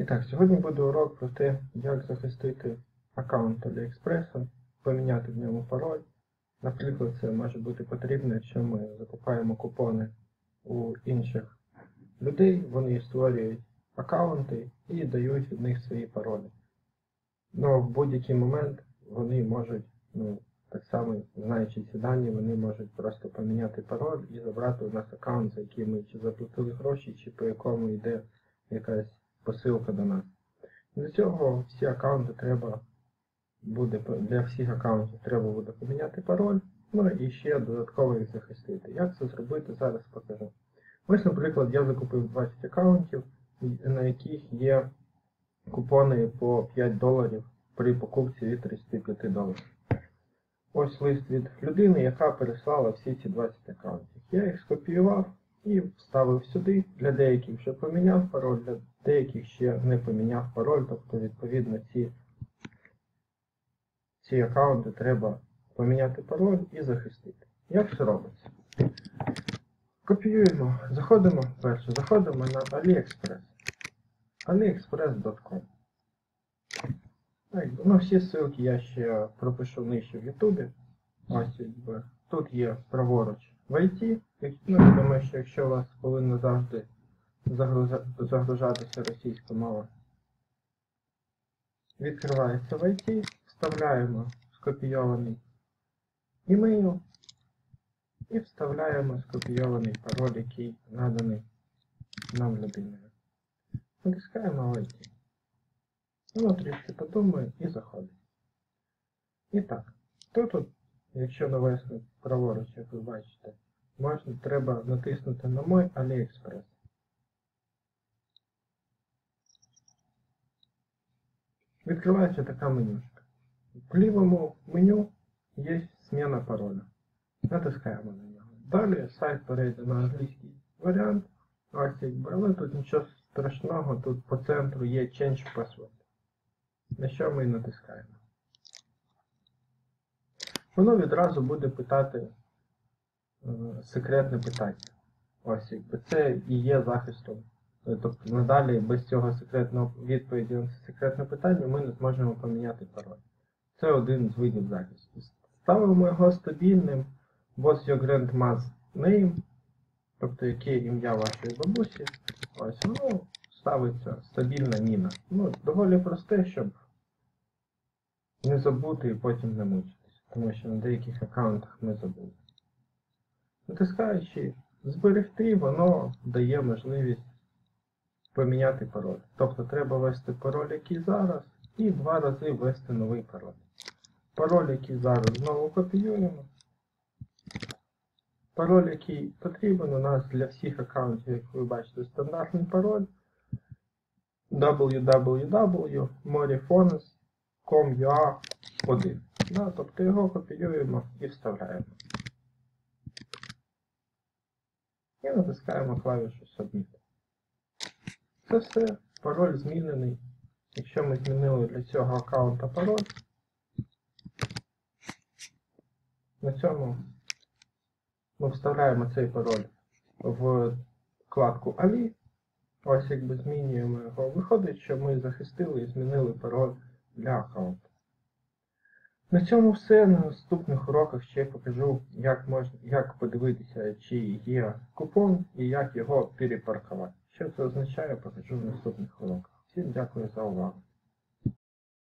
І так, сьогодні буде урок про те, як захистити аккаунт AliExpress, поміняти в ньому пароль. Наприклад, це може бути потрібно, якщо ми закупаємо купони у інших людей, вони створюють аккаунти і дають від них свої паролі. Ну, в будь-який момент вони можуть, ну, так само, знаючи ці дані, вони можуть просто поміняти пароль і забрати у нас аккаунт, за який ми чи заплатили гроші, чи по якому йде якась посилка до нас. Для цього всі аккаунти треба буде для всіх аккаунтів треба буде поміняти пароль, ну і ще додатково їх захистити. Як це зробити, зараз покажу. Ось, наприклад, я закупив 20 аккаунтів, на яких є купони по 5 доларів при покупці від 35 доларів. Ось лист від людини, яка переслала всі ці 20 аккаунтів. Я їх скопіював і вставив сюди. Для деяких вже поміняв пароль, для деяких ще не поміняв пароль, тобто, відповідно, ці, ці аккаунти треба поміняти пароль і захистити. Як це робиться? Копіюємо, заходимо перше, заходимо на AliExpress. aliexpress.com Ну, всі ссылки я ще пропишу нижче в Ютубі. Ось. Тут є праворуч в IT. Ну, я думаю, що якщо у вас повинно завжди загружатися російська мова. Відкривається в IT, вставляємо скопійований імейл і вставляємо скопійований пароль, який наданий нам людиною. Натискаємо IT. Воно трішки подумає і заходить. І так, тут, якщо навести праворуч, як ви бачите, можна, треба натиснути на мой AliExpress. Відкривається така менюшка. В лівому меню є зміна пароля. Натискаємо на нього. Далі сайт перейде на англійський варіант. Але тут нічого страшного, тут по центру є Change Password. На що ми і натискаємо. Воно відразу буде питати е, секретне питання. Ось якби це і є захистом. Тобто надалі без цього секретного відповіді на це секретне питання ми не зможемо поміняти пароль. Це один з видів захисту. Ставимо його стабільним. What's your grandma's name? Тобто яке ім'я вашої бабусі. Ось воно ставиться стабільна Ніна. Ну, доволі просте, щоб не забути і потім не мучитися, тому що на деяких аккаунтах ми забули. Натискаючи зберегти, воно дає можливість поміняти пароль. Тобто треба ввести пароль, який зараз, і два рази ввести новий пароль. Пароль, який зараз знову копіюємо. Пароль, який потрібен у нас для всіх аккаунтів, як ви бачите, стандартний пароль www.morifones.com.ua1. Да, тобто його копіюємо і вставляємо. І натискаємо клавішу Submit. Це все. Пароль змінений. Якщо ми змінили для цього аккаунта пароль, на цьому ми вставляємо цей пароль в вкладку Алі. Ось якби змінюємо його. Виходить, що ми захистили і змінили пароль для аккаунту. На цьому все. На наступних уроках ще покажу, як можна, як подивитися, чи є купон і як його перепаркувати. Що це означає, покажу в наступних уроках. Всім дякую за увагу.